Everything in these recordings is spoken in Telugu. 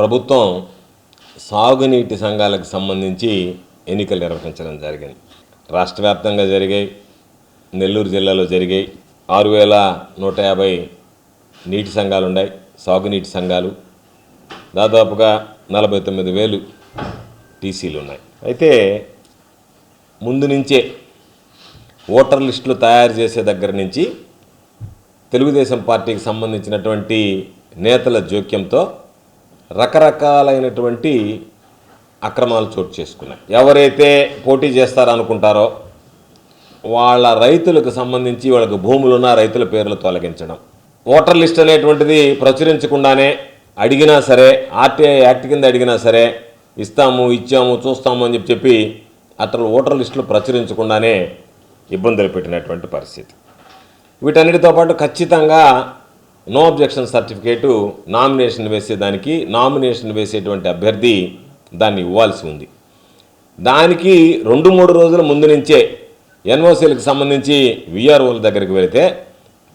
ప్రభుత్వం సాగునీటి సంఘాలకు సంబంధించి ఎన్నికలు నిర్వహించడం జరిగింది. రాష్ట్ర వ్యాప్తంగా జరిగాయి. నెల్లూరు జిల్లాలో జరిగాయి. ఆరు వేల నూట యాభై నీటి సంఘాలు ఉన్నాయి. సాగునీటి సంఘాలు దాదాపుగా నలభై తొమ్మిది వేలు టీసీలు ఉన్నాయి. అయితే ముందు నుంచే ఓటర్ లిస్టులు తయారు చేసే దగ్గర నుంచి తెలుగుదేశం పార్టీకి సంబంధించినటువంటి నేతల జోక్యంతో రకరకాలైనటువంటి అక్రమాలు చోటు చేసుకున్నాయి. ఎవరైతే పోటీ చేస్తారనుకుంటారో వాళ్ళ రైతులకు సంబంధించి వాళ్ళకి భూములున్న రైతుల పేర్లు తొలగించడం. ఓటర్ లిస్ట్ అనేటువంటిది ప్రచురించకుండానే అడిగినా సరే ఆర్టీఐ యాక్ట్ కింద అడిగినా సరే ఇస్తాము ఇచ్చాము చూస్తాము అని చెప్పి చెప్పి అతను ఓటర్ లిస్టులు ప్రచురించకుండానే ఇబ్బందులు పెట్టినటువంటి పరిస్థితి. వీటన్నిటితో పాటు ఖచ్చితంగా నో అబ్జెక్షన్ సర్టిఫికేటు నామినేషన్ వేసేదానికి నామినేషన్ వేసేటువంటి అభ్యర్థి దాన్ని ఇవ్వాల్సి ఉంది. దానికి రెండు మూడు రోజుల ముందు నుంచే ఎన్ఓసీలకు సంబంధించి విఆర్ఓల దగ్గరికి వెళితే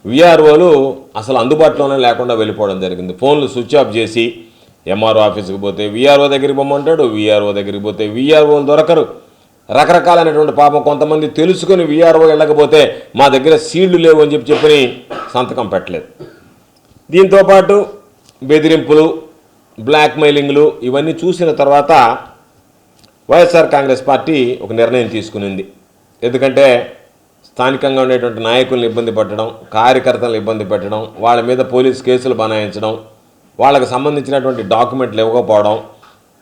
విఆర్ఓలు అసలు అందుబాటులోనే లేకుండా వెళ్ళిపోవడం జరిగింది. ఫోన్లు స్విచ్ ఆఫ్ చేసి ఎంఆర్ఓ ఆఫీస్కి పోతే విఆర్ఓ దగ్గరికి పొమ్మంటాడు విఆర్ఓ దగ్గరికి పోతే విఆర్ఓలు దొరకరు. రకరకాలైనటువంటి పాపం కొంతమంది తెలుసుకొని విఆర్ఓ వెళ్ళకపోతే మా దగ్గర సీళ్ళు లేవు అని చెప్పి చెప్పని సంతకం పెట్టలేదు. దీంతోపాటు బెదిరింపులు బ్లాక్మెయిలింగ్లు ఇవన్నీ చూసిన తర్వాత వైఎస్ఆర్ కాంగ్రెస్ పార్టీ ఒక నిర్ణయం తీసుకునింది. ఎందుకంటే స్థానికంగా ఉండేటువంటి నాయకులను ఇబ్బంది పెట్టడం కార్యకర్తలను ఇబ్బంది పెట్టడం వాళ్ళ మీద పోలీస్ కేసులు బనాయించడం వాళ్ళకు సంబంధించినటువంటి డాక్యుమెంట్లు ఇవ్వకపోవడం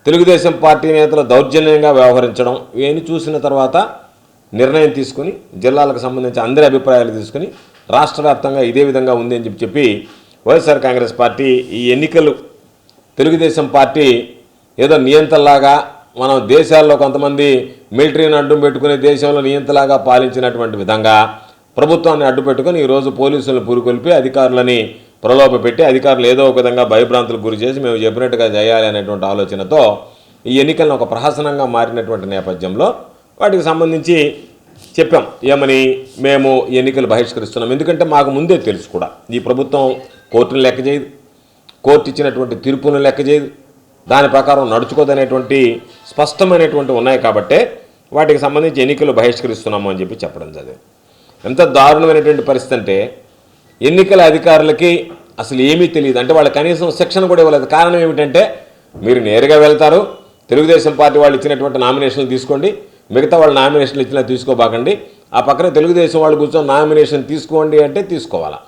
తెలుగుదేశం పార్టీ నేతలు దౌర్జన్యంగా వ్యవహరించడం ఇవన్నీ చూసిన తర్వాత నిర్ణయం తీసుకుని జిల్లాలకు సంబంధించి అందరి అభిప్రాయాలు తీసుకుని రాష్ట్ర వ్యాప్తంగా ఇదే విధంగా ఉంది అని చెప్పి చెప్పి వైఎస్ఆర్ కాంగ్రెస్ పార్టీ ఈ ఎన్నికలు తెలుగుదేశం పార్టీ ఏదో నియంతలాగా మనం దేశాల్లో కొంతమంది మిలిటరీని అడ్డం పెట్టుకుని దేశంలో నియంతలాగా పాలించినటువంటి విధంగా ప్రభుత్వాన్ని అడ్డు పెట్టుకుని ఈరోజు పోలీసులను పురుకొల్పి అధికారులని ప్రలోభ పెట్టి అధికారులు ఏదో ఒక విధంగా భయభ్రాంతులకు గురి చేసి మేము చెప్పినట్టుగా చేయాలి అనేటువంటి ఆలోచనతో ఈ ఎన్నికలను ఒక ప్రహసనంగా మారినటువంటి నేపథ్యంలో వాటికి సంబంధించి చెప్పాం. ఏమని మేము ఈ ఎన్నికలు బహిష్కరిస్తున్నాం. ఎందుకంటే మాకు ముందే తెలుసు కూడా ఈ ప్రభుత్వం కోర్టును లెక్క చేయదు. కోర్టు ఇచ్చినటువంటి తీర్పును లెక్క చేయదు. దాని ప్రకారం నడుచుకోదనేటువంటి స్పష్టమైనటువంటి ఉన్నాయి కాబట్టే వాటికి సంబంధించి ఎన్నికలు బహిష్కరిస్తున్నాము అని చెప్పి చెప్పడం చదివి ఎంత దారుణమైనటువంటి పరిస్థితి అంటే ఎన్నికల అధికారులకి అసలు ఏమీ తెలియదు. అంటే వాళ్ళ కనీసం శిక్షణ కూడా ఇవ్వలేదు. కారణం ఏమిటంటే మీరు నేరుగా వెళ్తారు. తెలుగుదేశం పార్టీ వాళ్ళు ఇచ్చినటువంటి నామినేషన్లు తీసుకోండి. మిగతా వాళ్ళు నామినేషన్లు ఇచ్చినా తీసుకోబాకండి. ఆ పక్కన తెలుగుదేశం వాళ్ళు కూర్చొని నామినేషన్ తీసుకోండి అంటే తీసుకోవాలా.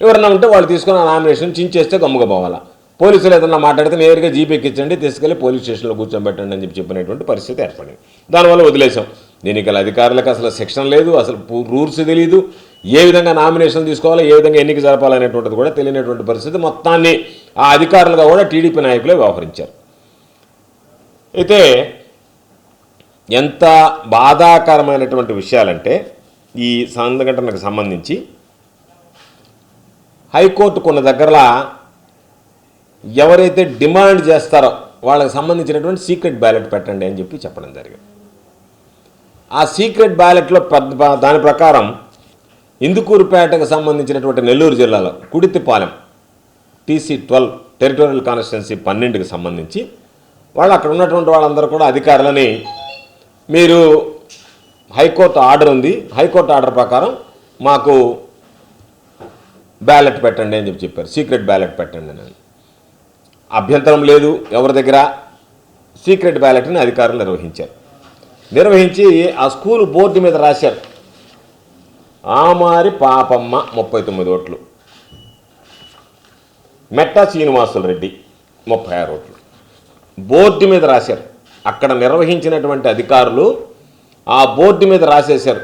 ఎవరన్నా ఉంటే వాళ్ళు తీసుకున్న ఆ నామినేషన్ చించేస్తే గమ్ముగా పోవాలా. పోలీసులు ఏదన్నా మాట్లాడితే నేరుగా జీపెక్కించండి తీసుకెళ్ళి తీసుకెళ్ళి పోలీస్ స్టేషన్లో కూర్చోబెట్టండి అని చెప్పి చెప్పినటువంటి పరిస్థితి ఏర్పడింది. దానివల్ల వదిలేసాం దీనికి అధికారులకు అసలు శిక్షణ లేదు అసలు రూల్స్ తెలియదు ఏ విధంగా నామినేషన్ తీసుకోవాలో ఏ విధంగా ఎన్నిక జరపాలనేటువంటిది కూడా తెలియనటువంటి పరిస్థితి మొత్తాన్ని ఆ అధికారులుగా కూడా టీడీపీ నాయకులే వ్యవహరించారు. అయితే ఎంత బాధాకరమైనటువంటి విషయాలంటే ఈ సంఘటనకు సంబంధించి హైకోర్టు కొన్ని దగ్గరలా ఎవరైతే డిమాండ్ చేస్తారో వాళ్ళకి సంబంధించినటువంటి సీక్రెట్ బ్యాలెట్ పెట్టండి అని చెప్పి చెప్పడం జరిగింది. ఆ సీక్రెట్ బ్యాలెట్లో పెద్ద దాని ప్రకారం ఇందుకూరుపేటకు సంబంధించినటువంటి నెల్లూరు జిల్లాలో Kudithipalem TC twelve territorial constituency పన్నెండుకి సంబంధించి వాళ్ళు అక్కడ ఉన్నటువంటి వాళ్ళందరూ కూడా అధికారులని మీరు హైకోర్టు ఆర్డర్ ఉంది. హైకోర్టు ఆర్డర్ ప్రకారం మాకు బ్యాలెట్ పెట్టండి అని చెప్పి చెప్పారు. సీక్రెట్ బ్యాలెట్ పెట్టండి అని. అభ్యంతరం లేదు ఎవరి దగ్గర? సీక్రెట్ బ్యాలెట్ని అధికారులు నిర్వహించారు. నిర్వహించి ఆ స్కూల్ బోర్డు మీద రాశారు. ఆమారి పాపమ్మ ముప్పై తొమ్మిది ఓట్లు. మెట్టా శ్రీనివాసులు రెడ్డి ముప్పై ఆరు ఓట్లు. బోర్డు మీద రాశారు. అక్కడ నిర్వహించినటువంటి అధికారులు ఆ బోర్డు మీద రాసేశారు.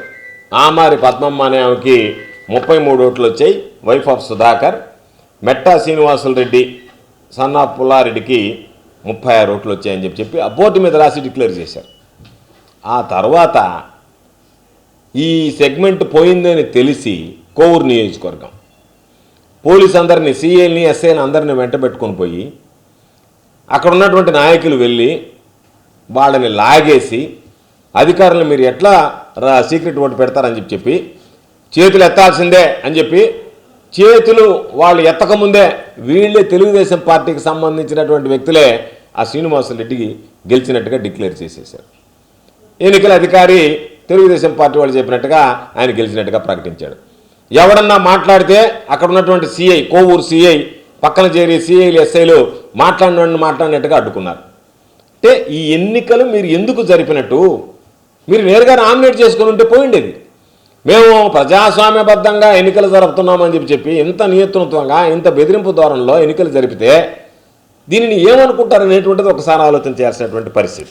ఆమారి పద్మమ్మ అనే ఆమెకి ముప్పై మూడు ఓట్లు వచ్చాయి. Wife of Sudhakar. మెట్టా Srinivasulu Reddy Sanna పుల్లారెడ్డికి ముప్పై ఆరు ఓట్లు వచ్చాయని చెప్పి చెప్పి ఆ బోర్డు మీద రాసి డిక్లేర్ చేశారు. ఆ తర్వాత ఈ సెగ్మెంట్ పోయిందని తెలిసి కోవూరు నియోజకవర్గం పోలీస్ అందరినీ సీఎల్ని ఎస్ఐని అందరిని వెంట పెట్టుకొని పోయి అక్కడ ఉన్నటువంటి నాయకులు వెళ్ళి వాళ్ళని లాగేసి అధికారులు మీరు ఎట్లా రా సీక్రెట్ ఓటు పెడతారని చెప్పి చెప్పి చేతులు ఎత్తాల్సిందే అని చెప్పి చేతులు వాళ్ళు ఎత్తకముందే వీళ్ళే తెలుగుదేశం పార్టీకి సంబంధించినటువంటి వ్యక్తులే ఆ శ్రీనివాసరెడ్డికి గెలిచినట్టుగా డిక్లేర్ చేసేశారు. ఎన్నికల అధికారి తెలుగుదేశం పార్టీ వాళ్ళు చెప్పినట్టుగా ఆయన గెలిచినట్టుగా ప్రకటించాడు. ఎవడన్నా మాట్లాడితే అక్కడ ఉన్నటువంటి సిఐ కోవూరు సిఐ పక్కన చేరి సిఐలు ఎస్ఐలు మాట్లాడిన మాట్లాడినట్టుగా అడ్డుకున్నారు. అంటే ఈ ఎన్నికలు మీరు ఎందుకు జరిపినట్టు? మీరు నేరుగా నామినేట్ చేసుకుని ఉంటే పోయిండేది. మేము ప్రజాస్వామ్యబద్ధంగా ఎన్నికలు జరుపుతున్నామని చెప్పి చెప్పి ఇంత నియంత్రణత్వంగా ఇంత బెదిరింపు ధోరణిలో ఎన్నికలు జరిపితే దీనిని ఏమనుకుంటారు అనేటువంటిది ఒకసారి ఆలోచన చేయాల్సినటువంటి పరిస్థితి.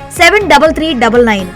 seven double three double nine